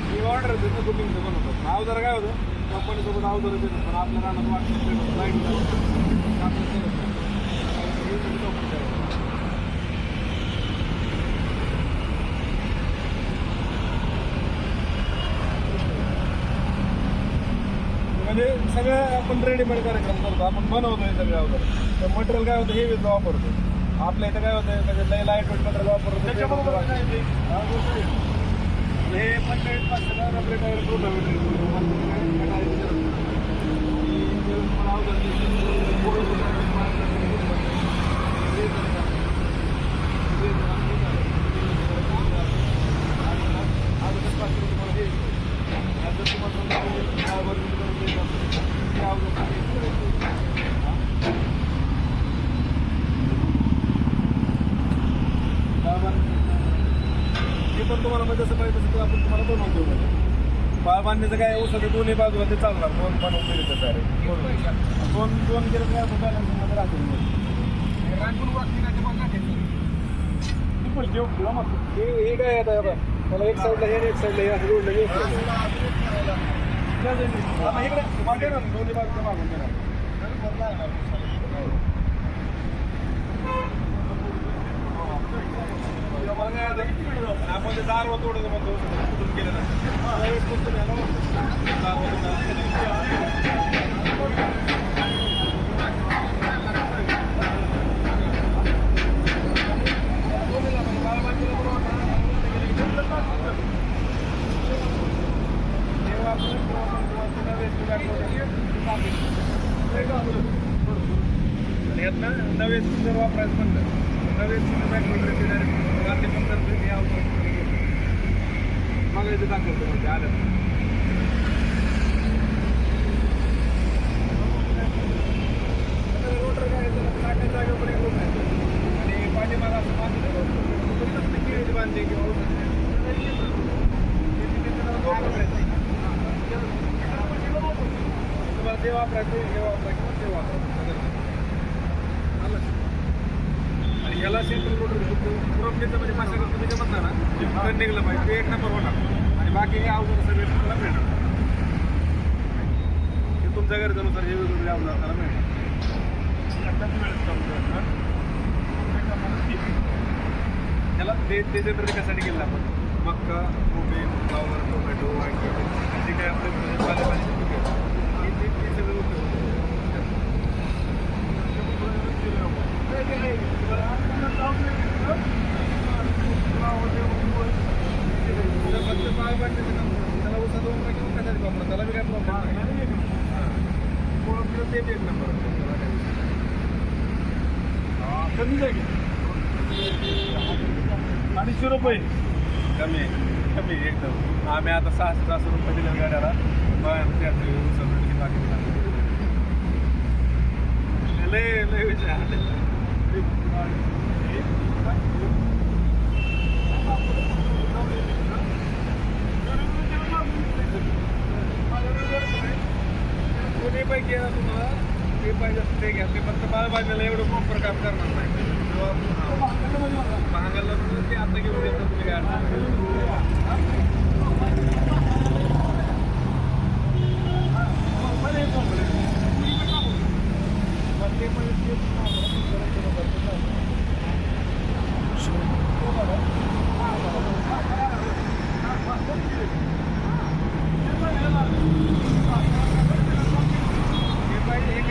मी order देतो बुकिंगचं पण होतं अवजार काय होतं कंपनीसोबत अवजार देतो पण आपल्या रानात लाइट म्हणजे सगळं आपण रेडीमेड कार्यक्रम करतो. आपण बनवतोय सगळ्या अवजार तर मटेरियल काय होतं हे वापरतो आपल्या इथं काय होतं म्हणजे लय लाइट वेट मटेरियल वापरतो हे पंचाळीस पाचशेला रबरी टायर हे पण तुम्हाला म्हणजे जसं पाहिजे तसं आपण तुम्हाला बनवून देऊ म्हणजे. बाळ बांधण्याचं काय ऊसाचे दोन्ही बाजूला ते चालणार दोन बनवून दिले तर डायरेक्ट दोन. दोन केलं काय आपण बॅलन्समध्ये राहतील हे हे काय आहे आता? बघा. एक साईडला हे आणि एक साईडला हे असं जोडलं एक side. ला. आता इकडे मागे ना दोन्ही बाजूला मागून देणार. आता, आपण ते दार म्हणतो कुठून गेलं ना यातनं नवे जर वापरायचं म्हणलं. नवे बॅटरी डायरेक्ट रात्री पण तर हे आवडतो मग इथे दाखवतो म्हणजे आलं वापरायचं हे वापरायचं ते वापरायचं आलं आणि याला सेंट्रल रोड पुरवठ्याचं म्हणजे माशागत तुम्ही जे म्हणता ना ते निघलं पाहिजे. ते एक नंबर होणार. आणि बाकी हे अवजार सगळे तुम्हाला मिळणार ते तुमच्या गरजेनुसार हे वेगवेगळे अवजार त्याला मिळणार. त्याला ते ते जनरेट कशासाठी केलं आपण? मक्का कोबी फ्लावर टोमॅटो वांगी जे काही आपले पालेभाजी पिकं ते सगळं त्याला उसा दोन मग कशासाठी? त्याला बी काय प्रॉब्लेम नाही. हां. ते एक नंबर कमी जाईल. अडीचशे रुपये. कमी कमी एकदम. आम्ही आता सहाशे सहाशे रुपये दिले गाड्याला. मग त्यात उसळ किती बाकी लय लय विषय कुठे पाहिजे पैकी ना तुम्हाला? ते पाहिजे असं ते घ्या. ते फक्त बाळ बाजूला एवढं प्रॉपर काम करणार नाही.